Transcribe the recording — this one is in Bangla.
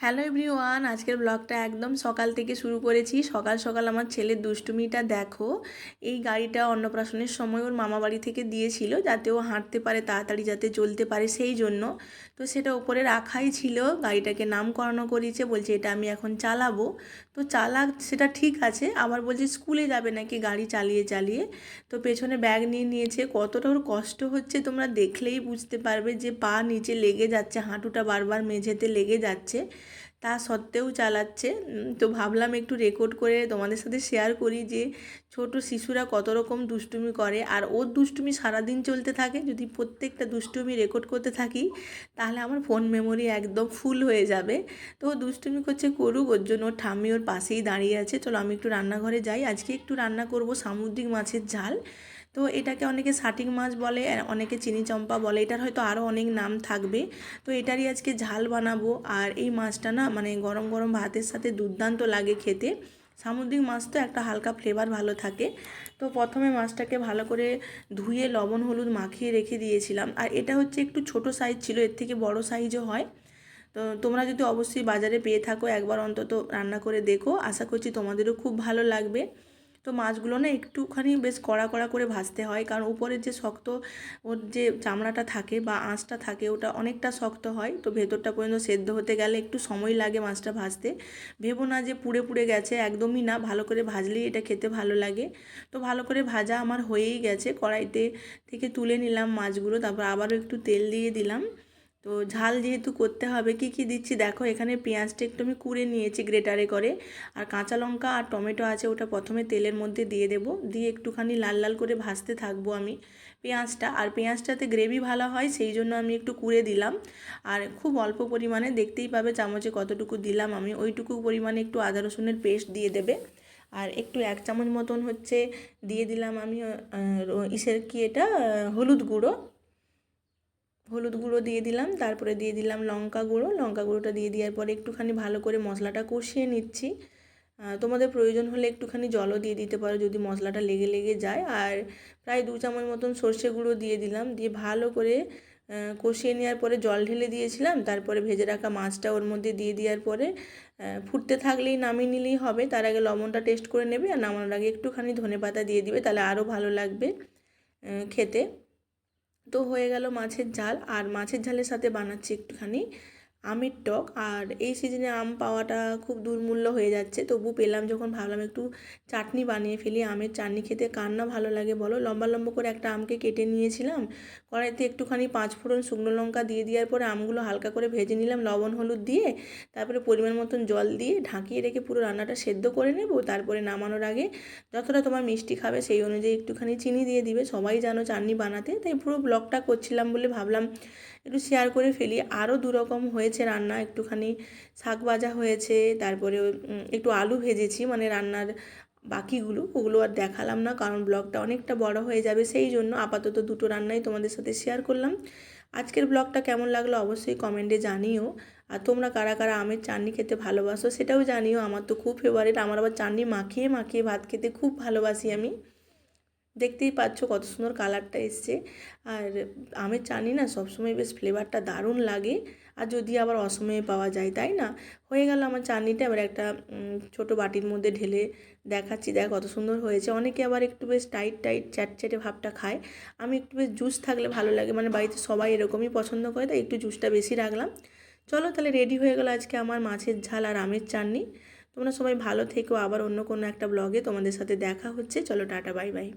হ্যালো এভরিওয়ান, আজকের ব্লগটা একদম সকাল থেকে শুরু করেছি। সকাল সকাল আমার ছেলের দুষ্টুমিটা দেখো, এই গাড়িটা অন্নপ্রাশনের সময় ওর মামা বাড়ি থেকে দিয়েছিল যাতে ও হাঁটতে পারে, তাড়াতাড়ি যাতে চলতে পারে সেই জন্য। তো সেটা ওপরে রাখাই ছিল, গাড়িটাকে নাম করানো করিয়েছে, বলছে এটা আমি এখন চালাবো। তো চালাক সেটা ঠিক আছে, আবার বলছে স্কুলে যাবে নাকি গাড়ি চালিয়ে চালিয়ে। তো পেছনে ব্যাগ নিয়ে নিয়েছে, কতটা ওর কষ্ট হচ্ছে তোমরা দেখলেই বুঝতে পারবে যে পা নিচে লেগে যাচ্ছে, হাঁটুটা বারবার মেঝেতে লেগে যাচ্ছে। তা সত্ত্বেও চালাচ্ছে। তো ভাবলাম একটু রেকর্ড করে তোমাদের সাথে শেয়ার করি যে, ছোট শিশুরা কত রকম দুষ্টুমি করে। আর ওর দুষ্টুমি সারাদিন চলতে থাকে। যদি প্রত্যেকটা দুষ্টুমি রেকর্ড করতে থাকি, তাহলে আমার ফোন মেমোরি একদম ফুল হয়ে যাবে। তো ও দুষ্টুমি করছে করুক, ওর জন্য ওর ঠাম্মি ওর পাশেই দাঁড়িয়ে আছে। চলো আমি একটু রান্নাঘরে যাই। আজকে একটু রান্না করব সামুদ্রিক মাছের ঝাল। তো এটাকে অনেকে শাটিং মাছ বলে অনেকে চিনি চম্পা বলে, এটার হয়তো আরও অনেক নাম থাকবে। তো এটারই আজকে ঝাল বানাবো, আর এই মাছটা না মানে গরম গরম ভাতের সাথে দুর্দান্ত লাগে খেতে। সামুদ্রিক মাছ তো একটা হালকা ফ্লেভার ভালো থাকে। তো প্রথমে মাছটাকে ভালো করে ধুয়ে লবণ, হলুদ মাখিয়ে রেখে দিয়েছিলাম। আর এটা হচ্ছে একটু ছোট সাইজ ছিল, এর থেকে বড় সাইজও হয়। তো তোমরা যদি অবশ্যই বাজারে পেয়ে থাকো, একবার অন্তত রান্না করে দেখো। আশা করছি তোমাদেরও খুব ভালো লাগবে। তো মাছগুলো না একটুখানি বেশ কড়া কড়া করে ভাজতে হয়। কারণ উপরের যে শক্ত ওর যে চামড়াটা থাকে বা আঁশটা থাকে, ওটা অনেকটা শক্ত হয়। তো ভেতরটা পর্যন্ত সেদ্ধ হতে গেলে একটু সময় লাগে মাছটা ভাজতে। ভেবো না যে পুড়ে পুড়ে গেছে, একদমই না। ভালো করে ভাজলেই এটা খেতে ভালো লাগে। তো ভালো করে ভাজা আমার হয়েই গেছে। কড়াইতে থেকে তুলে নিলাম মাছগুলো। তারপর আবারও একটু তেল দিয়ে দিলাম। তো ঝাল যেহেতু করতে হবে, কি কি দিচ্ছি দেখো, এখানে পেঁয়াজটা একটু আমি কুড়ে নিয়েছি গ্রেটারে করে, আর কাঁচা লঙ্কা আর টমেটো আছে ওটা প্রথমে তেলের মধ্যে দিয়ে দেব, দিয়ে একটুখানি লাল লাল করে ভাজতে থাকব আমি পেঁয়াজটা, আর পেঁয়াজটাতে গ্রেভি ভালো হয় সেই জন্য আমি একটু কুড়ে দিলাম, আর খুব অল্প পরিমাণে দেখতেই পাবে চামচে কতটুকু দিলাম আমি, ওইটুকু পরিমাণে একটু আদা রসুনের পেস্ট দিয়ে দেবে, আর একটু এক চামচ মতন হচ্ছে দিয়ে দিলাম আমি ইসের কি এটা হলুদ গুঁড়ো হলুদ গুঁড়ো দিয়ে দিলাম, তারপরে দিয়ে দিলাম লঙ্কা গুঁড়ো। লঙ্কা গুঁড়োটা দিয়ে দেওয়ার পরে একটুখানি ভালো করে মশলাটা কষিয়ে নিচ্ছি। তোমাদের প্রয়োজন হলে একটুখানি জলও দিয়ে দিতে পারো যদি মশলাটা লেগে লেগে যায়। আর প্রায় দু চামচ মতন সর্ষে গুঁড়ো দিয়ে দিলাম, দিয়ে ভালো করে কষিয়ে নেওয়ার পরে জল ঢেলে দিয়েছিলাম, তারপরে ভেজে রাখা মাছটা ওর মধ্যে দিয়ে দেওয়ার পরে ফুটতে থাকলেই নামিয়ে নিলেই হবে, তার আগে লবণটা টেস্ট করে নেবে আর নামানোর আগে একটুখানি ধনেপাতা দিয়ে দিবে, তাহলে আরও ভালো লাগবে খেতে। তো হয়ে গেল মাছের ঝাল আর মাছের ঝালের সাথে বানাচ্ছি একটুখানি। আমের টক। আর এই সিজনে আম পাওয়াটা খুব দুর্মূল্য হয়ে যাচ্ছে। তবু পেলাম যখন ভাবলাম একটু চাটনি বানিয়ে ফেলি, আমের চাটনি খেতে কার না ভালো লাগে বলো? লম্বা লম্বা করে একটা আমকে কেটে নিয়েছিলাম। কড়াইতে একটুখানি পাঁচ ফোড়ন শুকনো লঙ্কা দিয়ে দেওয়ার পরে আমগুলো হালকা করে ভেজে নিলাম, লবণ হলুদ দিয়ে। তারপরে পরিমাণ মতন জল দিয়ে ঢাকিয়ে রেখে পুরো রান্নাটা সেদ্ধ করে নেব। তারপরে নামানোর আগে যতটা তোমার মিষ্টি খাবে সেই অনুযায়ী একটুখানি চিনি দিয়ে দিবে। সবাই জানো চাটনি বানাতে, তাই পুরো ব্লগটা করছিলাম বলে ভাবলাম একটু শেয়ার করে ফেলি। আরও দুরকম হয়েছে, রান্না একটুখানি শাক ভাজা হয়েছে তারপরে একটু আলু ভেজেছি মানে রান্নার বাকিগুলো, ওগুলো আর দেখালাম না, কারণ ব্লগটা অনেকটা বড় হয়ে যাবে, সেই জন্য আপাতত দুটো রান্নাই তোমাদের সাথে শেয়ার করলাম। আজকের ব্লগটা কেমন লাগল অবশ্যই কমেন্টে জানিও, আর তোমরা কারা কারা আমের চাটনি খেতে ভালোবাসো সেটাও জানিও, আমার তো খুব ফেভারিট আমার আবার চাটনি মাখিয়ে মাখিয়ে ভাত খেতে খুব ভালোবাসি আমি। দেখতেই পাচ্ছ কত সুন্দর কালারটা এসছে, আর আমের চাটনি না সবসময় বেশ ফ্লেভারটা দারুণ লাগে আর যদি আবার অসময়ে পাওয়া যায়, তাই না? হয়ে গেল আমার চাটনিটা এবার একটা ছোট বাটির মধ্যে ঢেলে দেখাচ্ছি। দেখ কত সুন্দর হয়েছে। অনেকে আবার একটু বেশ টাইট টাইট চ্যাটচ্যাটে ভাবটা খায়। আমি একটু বেশ জুস থাকলে ভালো লাগে। মানে বাড়িতে সবাই এরকমই পছন্দ করে, তাই একটু জুসটা বেশি রাখলাম। চলো তাহলে রেডি হয়ে গেল আজকে আমার মাছের ঝাল আর আমের চাটনি তোমরা সবাই ভালো থেকো। আবার অন্য কোনো একটা ব্লগে তোমাদের সাথে দেখা হচ্ছে। চলো টাটা, বাই বাই।